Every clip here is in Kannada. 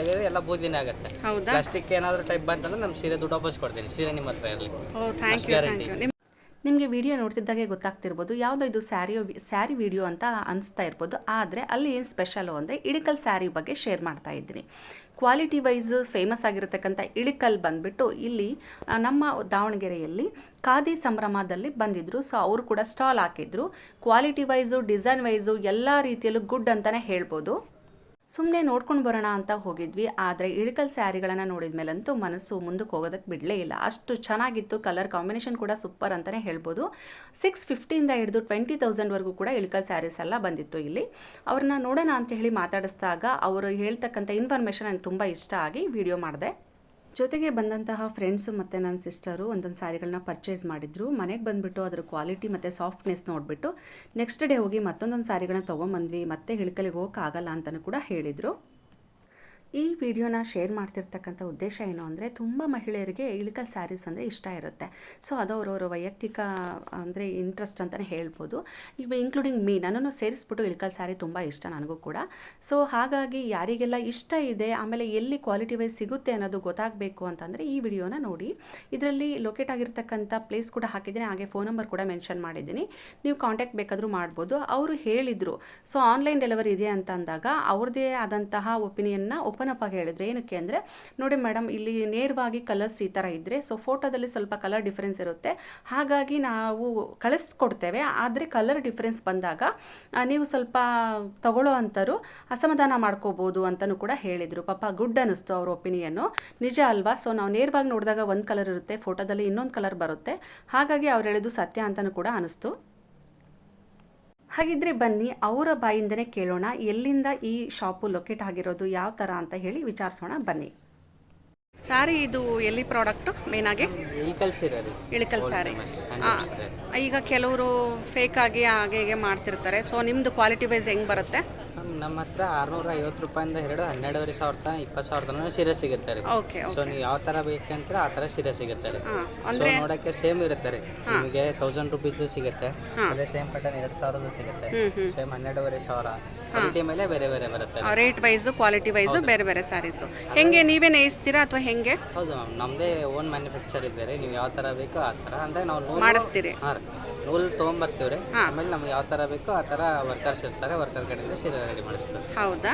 ತೆಗೆದ್ರೆ ಎಲ್ಲ ಬೂದಿನೇ ಆಗುತ್ತೆ. ಹೌದಾ? ಪ್ಲಾಸ್ಟಿಕ್ ಏನಾದರೂ ಟೈಪ್ ಬಂತಂದ್ರೆ ನಮ್ಮ ಸೀರೆ ದುಡ್ಡು ವಾಪಸ್ ಕೊಡ್ತೀನಿ. ಸೀರೆ ನಿಮ್ಮ ಹತ್ರ ಇರಲಿ ಓ ಥ್ಯಾಂಕ್ ಯು ಥ್ಯಾಂಕ್ ಯು ನಿಮಗೆ ವಿಡಿಯೋ ನೋಡ್ತಿದ್ದಾಗೆ ಗೊತ್ತಾಗ್ತಿರ್ಬೋದು. ಯಾವುದೋ ಇದು ಸ್ಯಾರಿಯೋ ಸ್ಯಾರಿ ವಿಡಿಯೋ ಅಂತ ಅನಿಸ್ತಾ ಇರ್ಬೋದು. ಆದರೆ ಅಲ್ಲಿ ಏನು ಸ್ಪೆಷಲು ಅಂದರೆ ಇಳಿಕಲ್ ಸ್ಯಾರಿ ಬಗ್ಗೆ ಶೇರ್ ಮಾಡ್ತಾ ಇದ್ದೀನಿ. ಕ್ವಾಲಿಟಿ ವೈಸ್ ಫೇಮಸ್ ಆಗಿರತಕ್ಕಂಥ ಇಳಿಕಲ್ ಬಂದ್ಬಿಟ್ಟು ಇಲ್ಲಿ ನಮ್ಮ ದಾವಣಗೆರೆಯಲ್ಲಿ ಖಾದಿ ಸಂಭ್ರಮದಲ್ಲಿ ಬಂದಿದ್ದರು ಸೊ ಅವರು ಕೂಡ ಸ್ಟಾಲ್ ಹಾಕಿದ್ರು. ಕ್ವಾಲಿಟಿ ವೈಸು ಡಿಸೈನ್ ವೈಸು ಎಲ್ಲ ರೀತಿಯಲ್ಲೂ ಗುಡ್ ಅಂತಲೇ ಹೇಳ್ಬೋದು. ಸುಮ್ಮನೆ ನೋಡ್ಕೊಂಡು ಬರೋಣ ಅಂತ ಹೋಗಿದ್ವಿ, ಆದರೆ ಇಳಿಕಲ್ ಸ್ಯಾರಿಗಳನ್ನು ನೋಡಿದ ಮೇಲಂತೂ ಮನಸ್ಸು ಮುಂದಕ್ಕೆ ಹೋಗೋದಕ್ಕೆ ಬಿಡಲೇ ಇಲ್ಲ. ಅಷ್ಟು ಚೆನ್ನಾಗಿತ್ತು ಕಲರ್ ಕಾಂಬಿನೇಷನ್ ಕೂಡ ಸೂಪರ್ ಅಂತಲೇ ಹೇಳ್ಬೋದು. ಸಿಕ್ಸ್ ಫಿಫ್ಟಿಯಿಂದ ಹಿಡಿದು ಟ್ವೆಂಟಿ ತೌಸಂಡ್ವರೆಗೂ ಕೂಡ ಇಳಿಕಲ್ ಸ್ಯಾರೀಸ್ ಎಲ್ಲ ಬಂದಿತ್ತು ಇಲ್ಲಿ. ಅವ್ರನ್ನ ನೋಡೋಣ ಅಂತ ಹೇಳಿ ಮಾತಾಡಿಸಿದಾಗ ಅವರು ಹೇಳ್ತಕ್ಕಂಥ ಇನ್ಫಾರ್ಮೇಷನ್ ನನಗೆ ತುಂಬ ಇಷ್ಟ ಆಗಿ ವಿಡಿಯೋ ಮಾಡಿದೆ. ಜೊತೆಗೆ ಬಂದಂತಹ ಫ್ರೆಂಡ್ಸು ಮತ್ತು ನನ್ನ ಸಿಸ್ಟರು ಒಂದೊಂದು ಸ್ಯಾರಿಗಳನ್ನ ಪರ್ಚೇಸ್ ಮಾಡಿದ್ರು. ಮನೆಗೆ ಬಂದುಬಿಟ್ಟು ಅದರ ಕ್ವಾಲಿಟಿ ಮತ್ತು ಸಾಫ್ಟ್ನೆಸ್ ನೋಡಿಬಿಟ್ಟು ನೆಕ್ಸ್ಟ್ ಡೇ ಹೋಗಿ ಮತ್ತೊಂದೊಂದು ಸ್ಯಾರಿಗಳನ್ನ ತೊಗೊಂಬಂದ್ವಿ. ಮತ್ತೆ ಹಿಳ್ಕಲಿಗೆ ಹೋಗೋಕ್ಕಾಗಲ್ಲ ಅಂತಲೂ ಕೂಡ ಹೇಳಿದರು. ಈ ವಿಡಿಯೋನ ಶೇರ್ ಮಾಡ್ತಿರ್ತಕ್ಕಂಥ ಉದ್ದೇಶ ಏನು ಅಂದರೆ ತುಂಬ ಮಹಿಳೆಯರಿಗೆ ಇಳಿಕಲ್ ಸ್ಯಾರೀಸ್ ಅಂದರೆ ಇಷ್ಟ ಇರುತ್ತೆ. ಸೊ ಅದು ಅವರವರ ವೈಯಕ್ತಿಕ, ಅಂದರೆ ಇಂಟ್ರೆಸ್ಟ್ ಅಂತಲೇ ಹೇಳ್ಬೋದು. ಇವ ಇನ್ಕ್ಲೂಡಿಂಗ್ ಮೀ ನನ್ನನ್ನು ಸೇರಿಸ್ಬಿಟ್ಟು ಇಳಿಕಲ್ ಸ್ಯಾರಿ ತುಂಬ ಇಷ್ಟ ನನಗೂ ಕೂಡ. ಸೊ ಹಾಗಾಗಿ ಯಾರಿಗೆಲ್ಲ ಇಷ್ಟ ಇದೆ, ಆಮೇಲೆ ಎಲ್ಲಿ ಕ್ವಾಲಿಟಿ ವೈಸ್ ಸಿಗುತ್ತೆ ಅನ್ನೋದು ಗೊತ್ತಾಗಬೇಕು ಅಂತಂದರೆ ಈ ವಿಡಿಯೋನ ನೋಡಿ. ಇದರಲ್ಲಿ ಲೊಕೇಟ್ ಆಗಿರ್ತಕ್ಕಂಥ ಪ್ಲೇಸ್ ಕೂಡ ಹಾಕಿದ್ದೀನಿ, ಹಾಗೆ ಫೋನ್ ನಂಬರ್ ಕೂಡ ಮೆನ್ಷನ್ ಮಾಡಿದ್ದೀನಿ. ನೀವು ಕಾಂಟ್ಯಾಕ್ಟ್ ಬೇಕಾದರೂ ಮಾಡ್ಬೋದು. ಅವರು ಹೇಳಿದರು ಸೊ ಆನ್ಲೈನ್ ಡೆಲಿವರಿ ಇದೆ ಅಂತ ಅಂದಾಗ ಅವ್ರದ್ದೇ ಆದಂತಹ ಒಪಿನಿಯನ್ನ ಓಪನ್ ಅಪ್ ಆಗಿ ಹೇಳಿದ್ರು ಏನಕ್ಕೆ ಅಂದರೆ, ನೋಡಿ ಮೇಡಮ್ ಇಲ್ಲಿ ನೇರವಾಗಿ ಕಲರ್ಸ್ ಈ ಥರ ಇದ್ದರೆ ಸೊ ಫೋಟೋದಲ್ಲಿ ಸ್ವಲ್ಪ ಕಲರ್ ಡಿಫ್ರೆನ್ಸ್ ಇರುತ್ತೆ. ಹಾಗಾಗಿ ನಾವು ಕಳಿಸ್ಕೊಡ್ತೇವೆ. ಆದರೆ ಕಲರ್ ಡಿಫ್ರೆನ್ಸ್ ಬಂದಾಗ ನೀವು ಸ್ವಲ್ಪ ತಗೊಳ್ಳೋ ಅಂಥರು ಅಸಮಾಧಾನ ಮಾಡ್ಕೋಬೋದು ಅಂತಲೂ ಕೂಡ ಹೇಳಿದರು. ಪಾಪ ಗುಡ್ ಅನ್ನಿಸ್ತು ಅವ್ರ ಒಪಿನಿಯನ್ನು ನಿಜ ಅಲ್ವಾ? ಸೊ ನಾವು ನೇರವಾಗಿ ನೋಡಿದಾಗ ಒಂದು ಕಲರ್ ಇರುತ್ತೆ ಫೋಟೋದಲ್ಲಿ ಇನ್ನೊಂದು ಕಲರ್ ಬರುತ್ತೆ. ಹಾಗಾಗಿ ಅವ್ರು ಹೇಳಿದ್ದು ಸತ್ಯ ಅಂತಲೂ ಕೂಡ ಅನಿಸ್ತು ಹಾಗಿದ್ರೆ ಬನ್ನಿ ಅವರ ಬಾಯಿಂದನೇ ಕೇಳೋಣ ಎಲ್ಲಿಂದ ಈ ಶಾಪು ಲೊಕೇಟ್ ಆಗಿರೋದು ಯಾವ ಥರ ಅಂತ ಹೇಳಿ ವಿಚಾರಿಸೋಣ ಬನ್ನಿ. ಸಾರಿ ಇದು ಎಲ್ಲಿ ಪ್ರಾಡಕ್ಟು ಮೇನಾಗಿ? ಆಗಿ ಸೀರೆ ರೀ ಇಳಿಕಲ್ ಸಾರಿ. famous, ಆ, 100% ಈಗ ಕೆಲವರು ಫೇಕ್ ಆಗಿ ಹಾಗೆ ಹೀಗೆ ಮಾಡ್ತಿರ್ತಾರೆ. ಸೊ ನಿಮ್ಮದು ಕ್ವಾಲಿಟಿ ವೈಸ್ ಹೆಂಗೆ ಬರುತ್ತೆ? ನಮ್ಮ ಹತ್ರ ಆರ್ನೂರ ಐವತ್ತು ರೂಪಾಯಿಂದ ಹಿಡಿದು ಹನ್ನೆರಡುವರೆ ಸಾವಿರ ತನಕ ಇಪ್ಪತ್ತು ಸಾವಿರ ತನಕ ಸೀರೆ ಸಿಗುತ್ತೆ ರೀ. ಓಕೆ ಸೊ ನೀವು ಯಾವ ಥರ ಬೇಕಂತ ಆ ಥರ ಸೀರೆ ಸಿಗುತ್ತೆ ರೀ. ಅಂದ್ರೆ ಸೊ ನೋಡಕ್ಕೆ ಸೇಮ್ ಇರುತ್ತೆ ರೀ. ನಿಮಗೆ ತೌಸಂಡ್ ರುಪೀಸ್ ಸಿಗುತ್ತೆ. ಅದೇ ಸೇಮ್ ಪ್ಯಾಟರ್ನ್ ಎರಡು ಸಾವಿರದ ಸಿಗುತ್ತೆ. ಸೇಮ್ ಹನ್ನೆರಡುವರೆ ಸಾವಿರ. ಕ್ವಾಲಿಟಿ ಮೇಲೆ ಬೇರೆ ಬೇರೆ ಬರುತ್ತೆ ರೇಟ್ ವೈಸ್ ಕ್ವಾಲಿಟಿ ವೈಸ್ ಬೇರೆ ಬೇರೆ ಸ್ಯಾರೀಸು ಹೆಂಗೆ ನೀವೇ ನೇಯಿಸ್ತೀರಾ ಅಥವಾ ಹೆಂಗೆ? ಹೌದು ಮ್ಯಾಮ್ ನಮ್ಮದೇ ಓನ್ ಮ್ಯಾನುಫ್ಯಾಕ್ಚರ್ ಇದ್ದಾರೆ. ನೀವು ಯಾವ ಥರ ಬೇಕೋ ಆ ಥರ. ಅಂದರೆ ನಾವು ಮಾಡಿಸ್ತೀರಿ. ಹಾಂ ರೀ. ನೂಲು ತೊಗೊಂಬರ್ತೀವಿ ರೀ ಆಮೇಲೆ ನಮ್ಗೆ ಯಾವ ಥರ ಬೇಕೋ ಆ ಥರ ವರ್ಕರ್ಸ್ ಇರ್ತಾರೆ ವರ್ಕರ್ ಕಡೆಯಿಂದ ಸೀರೆ ರೆಡಿ ಮಾಡಿಸ್ತಾರೆ. ಹೌದಾ?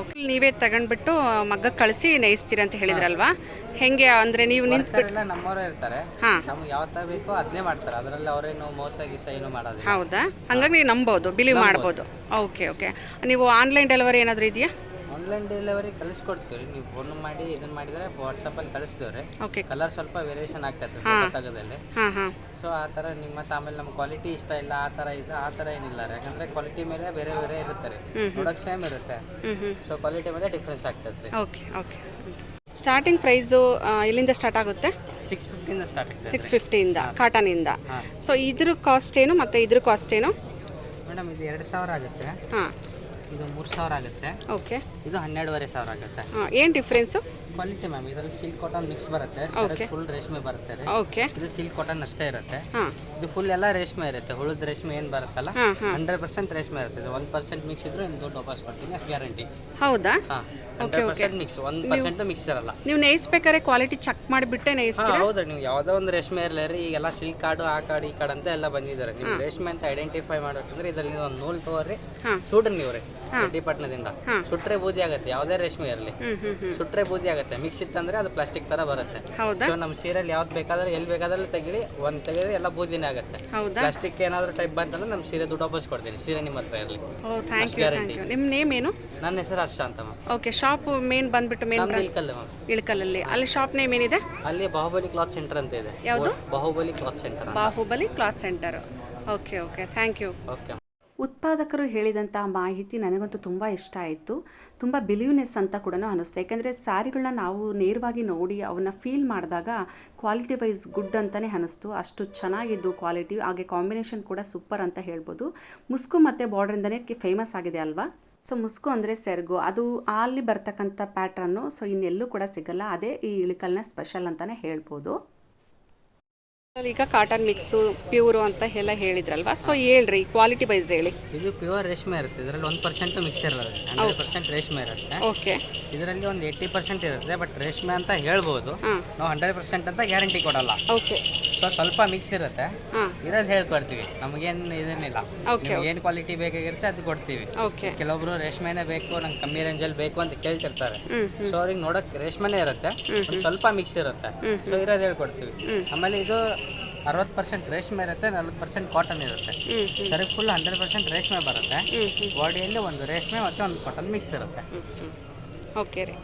ಓಕೆ ನೀವೇ ತಗೊಂಡ್ಬಿಟ್ಟು ಮಗ್ಗಕ್ಕೆ ಕಳಿಸಿ ನೈಸ್ತೀರ ಅಂತ ಹೇಳಿದ್ರಲ್ವಾ? ಹೆಂಗೆ ಅಂದರೆ ನೀವು ನಿಂತು ವರ್ಕರ್ ಎಲ್ಲ ನಮ್ಮವರೇ ಇರ್ತಾರೆ. ಹಾಂ. ನಮ್ಗೆ ಯಾವ ಥರ ಬೇಕೋ ಅದನ್ನೇ ಮಾಡ್ತಾರೆ. ಅದರಲ್ಲಿ ಅವರೇನು ಮೋಸ ಗೀಸ ಏನು ಮಾಡೋದಿಲ್ಲ. ಹೌದಾ? ಹಂಗಾಗಿ ನೀವು ನಂಬೋದು ಬಿಲೀವ್ ಮಾಡ್ಬೋದು. ಓಕೆ ಓಕೆ ನೀವು ಆನ್ಲೈನ್ ಡೆಲಿವರಿ ಏನಾದರೂ ಇದೆಯಾ? ಆನ್ಲೈನ್ ಡೆಲಿವರಿ ಕಳಿಸ್ಕೊಡ್ತೀವಿ ನೀವು ಫೋನ್ ಮಾಡಿ ಇದನ್ನ ಮಾಡಿದರೆ ವಾಟ್ಸಪ್ಪಲ್ಲಿ ಕಳಿಸ್ತೀವಿ ರೀ ಓಕೆ ಕಲರ್ ಸ್ವಲ್ಪ ವೇರಿಯೇಷನ್ ಆಗ್ತದೆ ತಗದಲ್ಲಿ ಹಾಂ ಹಾಂ. ಸೊ ಆ ಥರ ನಿಮ್ಮ ಆಮೇಲೆ ನಮ್ಮ ಕ್ವಾಲಿಟಿ ಇಷ್ಟ ಇಲ್ಲ ಆ ಥರ ಇದು ಆ ಥರ ಏನಿಲ್ಲ ರೀ. ಯಾಕಂದರೆ ಕ್ವಾಲಿಟಿ ಮೇಲೆ ಬೇರೆ ಬೇರೆ ಇರುತ್ತೆ ರೀ. ನೋಡೋಕೆ ಸೇಮ್ ಇರುತ್ತೆ. ಸೊ ಕ್ವಾಲಿಟಿ ಮೇಲೆ ಡಿಫ್ರೆನ್ಸ್ ಆಗ್ತದೆ ಓಕೆ ಓಕೆ ಸ್ಟಾರ್ಟಿಂಗ್ ಪ್ರೈಸು ಎಲ್ಲಿಂದ ಸ್ಟಾರ್ಟ್ ಆಗುತ್ತೆ? ಸಿಕ್ಸ್ ಫಿಫ್ಟಿಯಿಂದ ಸ್ಟಾರ್ಟ್ ಆಗ್ತದೆ ಸಿಕ್ಸ್ ಫಿಫ್ಟಿಯಿಂದ ಕಾಟನಿಂದ. ಸೊ ಇದ್ರ ಕಾಸ್ಟ್ ಏನು ಮತ್ತೆ ಇದ್ರ ಕಾಸ್ಟ್ ಏನು? ಮೇಡಮ್ ಇದು ಎರಡು ಸಾವಿರ ಆಗುತ್ತೆ. ಹಾಂ. ಇದು ಮೂರು ಸಾವಿರ ಆಗುತ್ತೆ. ಓಕೆ. ಇದು ಹನ್ನೆರಡುವರೆ ಸಾವಿರ ಆಗುತ್ತೆ. ಹಾಂ ಏನು ಡಿಫ್ರೆನ್ಸು ಕ್ವಾಲಿಟಿ ಮ್ಯಾಮ್ ಇದರಲ್ಲಿ ಸಿಲ್ಕ್ ಕಾಟನ್ ಮಿಕ್ಸ್ ಬರುತ್ತೆ. Okay. ಫುಲ್ ರೇಷ್ಮೆ ಬರುತ್ತೆ ರೀ. ಓಕೆ. ಇದು ಸಿಲ್ಕ್ ಕಾಟನ್ ಅಷ್ಟೇ ಇರುತ್ತೆ. ಹಾಂ. ಇದು ಫುಲ್ ಎಲ್ಲ ರೇಷ್ಮೆ ಇರುತ್ತೆ. ಹುಳದ ರೇಷ್ಮೆ ಏನು ಬರುತ್ತಲ್ಲ? ಹಾಂ ಹಾಂ. ಹಂಡ್ರೆಡ್ ಪರ್ಸೆಂಟ್ ರೇಷ್ಮೆ ಇರುತ್ತೆ. ಇದು ಒನ್ ಪರ್ಸೆಂಟ್ ಮಿಕ್ಸ್ ಇದ್ರೆ ಇನ್ನು ದುಡ್ಡು ವಾಪಸ್ ಕೊಡ್ತೀನಿ ಅಷ್ಟು ಗ್ಯಾರಂಟಿ ಹೌದಾ? ಹಾಂ hundred percent mix one percent mix ಇರಲ್ಲ. ನೀವು ನೇಯಿಸ್ಬೇಕಾದ್ರೆ ಕ್ವಾಲಿಟಿ ಚೆಕ್ ಮಾಡಿಬಿಟ್ಟೆ ಹಾಂ ನೇಯಿಸ್ತೀರಾ? ಹೌದು ನೀವು ಯಾವುದೋ ಒಂದು ರೇಷ್ಮೆ ಇರಲಿ ರೀ ಈಗೆಲ್ಲ ಸಿಲ್ಕ್ ಕಾಡು ಆ ಕಾಡು ಈ ಕಾರ್ಡ್ ಅಂತ ಎಲ್ಲ ಬಂದಿದ್ದಾರೆ. ನೀವು ರೇಷ್ಮೆ ಅಂತ ಐಡೆಂಟಿಫೈ ಮಾಡ್ಬೇಕಂದ್ರೆ ಇದರಲ್ಲಿ ಒಂದು ನೂಲ್ ತಗೋರಿ. ಹಾಂ. ಸುಡ್ರಿ ನೀವು ರೀ. ರೆಡ್ಡಿಪಟ್ಟಣದಿಂದ ಸುಟ್ರೆ ಬೂದಿ ಆಗುತ್ತೆ ಯಾವ್ದೇ ರೇಷ್ಮೆ ಇರಲಿ. ಸುಟ್ರೆ ಬೂದಿ ಆಗುತ್ತೆ ಮಿಕ್ಸ್ ಇತ್ತಂದ್ರೆ ಅದು ಪ್ಲಾಸ್ಟಿಕ್ ತರ ಬರುತ್ತೆ. ಹೌದಾ? ಸೊ ನಮ್ಮ ಸೀರೆಯಲ್ಲಿ ಯಾವ್ದು ಬೇಕಾದ್ರೆ ಎಲ್ಲಿ ಬೇಕಾದ್ರೆ ತೆಗಿಲಿ ಒಂದ್ ತೆಗೆದ್ರೆ ಎಲ್ಲ ಬೂದಿನೇ ಆಗುತ್ತೆ. ಹೌದಾ? ಪ್ಲಾಸ್ಟಿಕ್ ಏನಾದರೂ ಟೈಪ್ ಬಂತಂದ್ರೆ ನಮ್ಮ ಸೀರೆ ದುಡ್ಡು ವಾಪಸ್ ಕೊಡ್ತೀನಿ ಸೀರೆ ನಿಮ್ಮ ಹತ್ರ ಇರಲಿ. ನಿಮ್ ನಿಮ್ಮ ನೇಮ್ ಏನು? ನನ್ನ ಹೆಸರು ಹರ್ಷ ಅಂತ ಓಕೆ ಶಾಪ್ ಮೇನ್ ಬಂದ್ಬಿಟ್ಟು ಮೇನ್ ನಮ್ದು ಇಳಕಲ್ಲಲ್ಲಿ. ಅಲ್ಲಿ ಶಾಪ್ ನೇಮ್ ಏನಿದೆ? ಅಲ್ಲಿ ಬಾಹುಬಲಿ ಕ್ಲಾತ್ ಸೆಂಟರ್ ಅಂತ ಇದೆ. ಯಾವುದು? Baahubali cloth centre Baahubali cloth centre. Okay okay thank you okay ಉತ್ಪಾದಕರು ಹೇಳಿದಂತಹ ಮಾಹಿತಿ ನನಗಂತೂ ತುಂಬ ಇಷ್ಟ ಆಯಿತು. ತುಂಬ ಬಿಲೀವ್ನೆಸ್ ಅಂತ ಕೂಡ ಅನ್ನಿಸ್ತು ಯಾಕೆಂದರೆ ಸ್ಯಾರಿಗಳನ್ನ ನಾವು ನೇರವಾಗಿ ನೋಡಿ ಅವನ್ನ ಫೀಲ್ ಮಾಡಿದಾಗ ಕ್ವಾಲಿಟಿ ವೈಸ್ ಗುಡ್ ಅಂತಲೇ ಅನ್ನಿಸ್ತು ಅಷ್ಟು ಚೆನ್ನಾಗಿದ್ದು ಕ್ವಾಲಿಟಿ ಹಾಗೆ ಕಾಂಬಿನೇಷನ್ ಕೂಡ ಸೂಪರ್ ಅಂತ ಹೇಳ್ಬೋದು. ಮುಸ್ಕು ಮತ್ತು ಬಾರ್ಡ್ರಿಂದನೇ ಫೇಮಸ್ ಆಗಿದೆ ಅಲ್ವಾ? ಸೊ ಮುಸ್ಕು ಅಂದರೆ ಸೆರಗು. ಅದು ಅಲ್ಲಿ ಬರ್ತಕ್ಕಂಥ ಪ್ಯಾಟ್ರನ್ನು ಸೊ ಇನ್ನೆಲ್ಲೂ ಕೂಡ ಸಿಗಲ್ಲ. ಅದೇ ಈ ಇಳಿಕಲ್ನ ಸ್ಪೆಷಲ್ ಅಂತಲೇ ಹೇಳ್ಬೋದು. ಈಗ ಕಾಟನ್ ಮಿಕ್ಸು ಪ್ಯೂರು ಅಂತ ಎಲ್ಲ ಹೇಳಿದ್ರಲ್ವಾ? ಸೊ ಹೇಳ್ರಿ ಕ್ವಾಲಿಟಿ ವೈಸ್ ಹೇಳಿ. ಇದು ಪ್ಯೂರ್ ರೇಷ್ಮೆ ಇರುತ್ತೆ. ಇದರಲ್ಲಿ ಒಂದು ಪರ್ಸೆಂಟ್ ಮಿಕ್ಸರ್ ಇರುತ್ತೆ. ಹಂಡ್ರೆಡ್ ಪರ್ಸೆಂಟ್ ರೇಷ್ಮೆ ಇರುತ್ತೆ. ಓಕೆ ಇದರಲ್ಲಿ ಒಂದು ಏಯ್ಟಿ ಪರ್ಸೆಂಟ್ ಇರುತ್ತೆ ಬಟ್ ರೇಷ್ಮೆ ಅಂತ ಹೇಳ್ಬೋದು. ನಾವು ಹಂಡ್ರೆಡ್ ಪರ್ಸೆಂಟ್ ಅಂತ ಗ್ಯಾರಂಟಿ ಕೊಡಲ್ಲ. ಓಕೆ ಸೊ ಸ್ವಲ್ಪ ಮಿಕ್ಸ್ ಇರುತ್ತೆ. ಇರೋದು ಹೇಳ್ಕೊಡ್ತೀವಿ. ನಮಗೇನು ಇದೇನಿಲ್ಲ. Okay, ಏನು ಕ್ವಾಲಿಟಿ ಬೇಕಾಗಿರುತ್ತೆ ಅದು ಕೊಡ್ತೀವಿ. ಕೆಲವೊಬ್ರು ರೇಷ್ಮೆನೇ ಬೇಕು ನಂಗೆ ಕಮ್ಮಿ ರೇಂಜಲ್ಲಿ ಬೇಕು ಅಂತ ಕೇಳ್ತಿರ್ತಾರೆ. ಸೊ ಅವ್ರಿಗೆ ನೋಡಕ್ ರೇಷ್ಮೆನೇ ಇರುತ್ತೆ ಸ್ವಲ್ಪ ಮಿಕ್ಸ್ ಇರುತ್ತೆ. ಸೊ ಇರೋದು ಹೇಳ್ಕೊಡ್ತೀವಿ. ಆಮೇಲೆ ಇದು ಅರವತ್ತು ಪರ್ಸೆಂಟ್ ರೇಷ್ಮೆ ಇರುತ್ತೆ ನಲ್ವತ್ತು ಪರ್ಸೆಂಟ್ ಕಾಟನ್ ಇರುತ್ತೆ. ಸರಿ ಫುಲ್ ಹಂಡ್ರೆಡ್ ಪರ್ಸೆಂಟ್ ರೇಷ್ಮೆ ಬರುತ್ತೆ. ಬಾಡಿಯಲ್ಲಿ ಒಂದು ರೇಷ್ಮೆ ಮತ್ತು ಒಂದು ಕಾಟನ್ ಮಿಕ್ಸ್ ಇರುತ್ತೆ. ಓಕೆ ರೀ.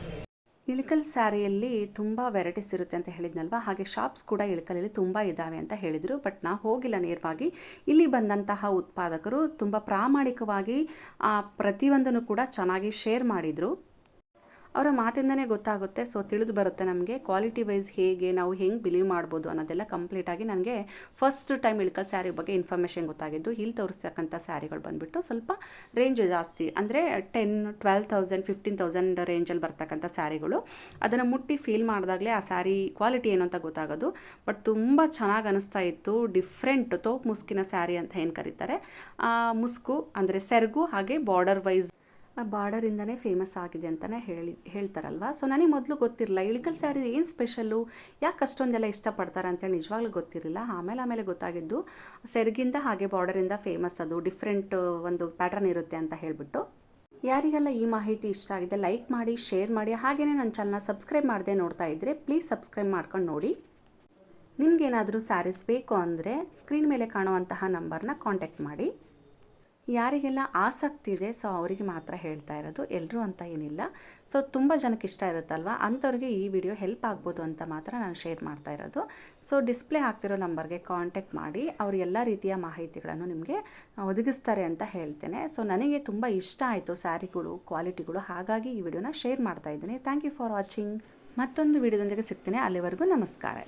ಇಳಕಲ್ ಸ್ಯಾರಿಯಲ್ಲಿ ತುಂಬ ವೆರೈಟೀಸ್ ಇರುತ್ತೆ ಅಂತ ಹೇಳಿದ್ನಲ್ವ? ಹಾಗೆ ಶಾಪ್ಸ್ ಕೂಡ ಇಳಕಲಲ್ಲಿ ತುಂಬ ಇದ್ದಾವೆ ಅಂತ ಹೇಳಿದರು. ಬಟ್ ನಾ ಹೋಗಿಲ್ಲ ನೇರವಾಗಿ. ಇಲ್ಲಿ ಬಂದಂತಹ ಉತ್ಪಾದಕರು ತುಂಬ ಪ್ರಾಮಾಣಿಕವಾಗಿ ಆ ಪ್ರತಿಯೊಂದನ್ನು ಕೂಡ ಚೆನ್ನಾಗಿ ಶೇರ್ ಮಾಡಿದರು. ಅವರ ಮಾತಿಂದನೇ ಗೊತ್ತಾಗುತ್ತೆ. ಸೊ ತಿಳಿದು ಬರುತ್ತೆ ನಮಗೆ ಕ್ವಾಲಿಟಿ ವೈಸ್ ಹೇಗೆ ನಾವು ಹೆಂಗೆ ಬಿಲೀವ್ ಮಾಡ್ಬೋದು ಅನ್ನೋದೆಲ್ಲ ಕಂಪ್ಲೀಟಾಗಿ ನನಗೆ ಫಸ್ಟ್ ಟೈಮ್ ಇಳ್ಕಲ್ ಸ್ಯಾರಿ ಬಗ್ಗೆ ಇನ್ಫಾರ್ಮೇಷನ್ ಗೊತ್ತಾಗಿದ್ದು. ಇಲ್ಲಿ ತೋರಿಸ್ತಕ್ಕಂಥ ಸ್ಯಾರಿಗಳು ಬಂದುಬಿಟ್ಟು ಸ್ವಲ್ಪ ರೇಂಜ್ ಜಾಸ್ತಿ ಅಂದರೆ ten twelve thousand fifteen thousand ರೇಂಜಲ್ಲಿ ಬರ್ತಕ್ಕಂಥ ಸ್ಯಾರಿಗಳು ಅದನ್ನು ಮುಟ್ಟಿ ಫೀಲ್ ಮಾಡಿದಾಗಲೇ ಆ ಸ್ಯಾರಿ ಕ್ವಾಲಿಟಿ ಏನು ಅಂತ ಗೊತ್ತಾಗೋದು. ಬಟ್ ತುಂಬ ಚೆನ್ನಾಗಿ ಅನಿಸ್ತಾ ಇತ್ತು. ಡಿಫ್ರೆಂಟ್ ತೋಪ್ ಮುಸ್ಕಿನ ಸ್ಯಾರಿ ಅಂತ ಏನು ಕರೀತಾರೆ? ಮುಸ್ಕು ಅಂದರೆ ಸೆರಗು ಹಾಗೆ ಬಾರ್ಡರ್ ವೈಸ್ ಬಾರ್ಡರಿಂದನೇ ಫೇಮಸ್ ಆಗಿದೆ ಅಂತಲೇ ಹೇಳಿ, ಹೇಳ್ತಾರಲ್ವ? ಸೊ ನನಗೆ ಮೊದಲು ಗೊತ್ತಿರಲಿಲ್ಲ. ಇಳಿಕಲ್ ಸ್ಯಾರಿ ಏನು ಸ್ಪೆಷಲ್ಲು ಯಾಕೆ ಅಷ್ಟೊಂದೆಲ್ಲ ಇಷ್ಟಪಡ್ತಾರೆ ಅಂತೇಳಿ ನಿಜವಾಗ್ಲೂ ಗೊತ್ತಿರಲಿಲ್ಲ. ಆಮೇಲೆ ಆಮೇಲೆ ಗೊತ್ತಾಗಿದ್ದು, ಸೆರಗಿಂದ ಹಾಗೆ ಬಾರ್ಡರಿಂದ ಫೇಮಸ್ ಅದು ಡಿಫ್ರೆಂಟ್ ಒಂದು ಪ್ಯಾಟರ್ನ್ ಇರುತ್ತೆ ಅಂತ ಹೇಳಿಬಿಟ್ಟು. ಯಾರಿಗೆಲ್ಲ ಈ ಮಾಹಿತಿ ಇಷ್ಟ ಆಗಿದೆ ಲೈಕ್ ಮಾಡಿ ಶೇರ್ ಮಾಡಿ ಹಾಗೆಯೇ ನನ್ನ ಚಾನಲ್ನ ಸಬ್ಸ್ಕ್ರೈಬ್ ಮಾಡದೆ ನೋಡ್ತಾ ಇದ್ದರೆ ಪ್ಲೀಸ್ ಸಬ್ಸ್ಕ್ರೈಬ್ ಮಾಡ್ಕೊಂಡು ನೋಡಿ. ನಿಮಗೇನಾದರೂ ಸ್ಯಾರೀಸ್ ಬೇಕು ಅಂದರೆ ಸ್ಕ್ರೀನ್ ಮೇಲೆ ಕಾಣುವಂತಹ ನಂಬರ್ನ ಕಾಂಟ್ಯಾಕ್ಟ್ ಮಾಡಿ. ಯಾರಿಗೆಲ್ಲ ಆಸಕ್ತಿ ಇದೆ ಸೊ ಅವರಿಗೆ ಮಾತ್ರ ಹೇಳ್ತಾ ಇರೋದು. ಎಲ್ಲರೂ ಅಂತ ಏನಿಲ್ಲ. ಸೊ ತುಂಬ ಜನಕ್ಕೆ ಇಷ್ಟ ಇರುತ್ತಲ್ವ? ಅಂಥವ್ರಿಗೆ ಈ ವಿಡಿಯೋ ಹೆಲ್ಪ್ ಆಗ್ಬೋದು ಅಂತ ಮಾತ್ರ ನಾನು ಶೇರ್ ಮಾಡ್ತಾ ಇರೋದು. ಸೊ ಡಿಸ್ಪ್ಲೇ ಆಗ್ತಿರೋ ನಂಬರ್ಗೆ ಕಾಂಟ್ಯಾಕ್ಟ್ ಮಾಡಿ. ಅವರು ಎಲ್ಲ ರೀತಿಯ ಮಾಹಿತಿಗಳನ್ನು ನಿಮಗೆ ಒದಗಿಸ್ತಾರೆ ಅಂತ ಹೇಳ್ತೇನೆ. ಸೊ ನನಗೆ ತುಂಬ ಇಷ್ಟ ಆಯಿತು ಸ್ಯಾರಿಗಳು, ಕ್ವಾಲಿಟಿಗಳು. ಹಾಗಾಗಿ ಈ ವಿಡಿಯೋನ ಶೇರ್ ಮಾಡ್ತಾ ಇದ್ದೀನಿ. ಥ್ಯಾಂಕ್ ಯು ಫಾರ್ ವಾಚಿಂಗ್ ಮತ್ತೊಂದು ವಿಡಿಯೋದೊಂದಿಗೆ ಸಿಗ್ತೀನಿ. ಅಲ್ಲಿವರೆಗೂ ನಮಸ್ಕಾರ.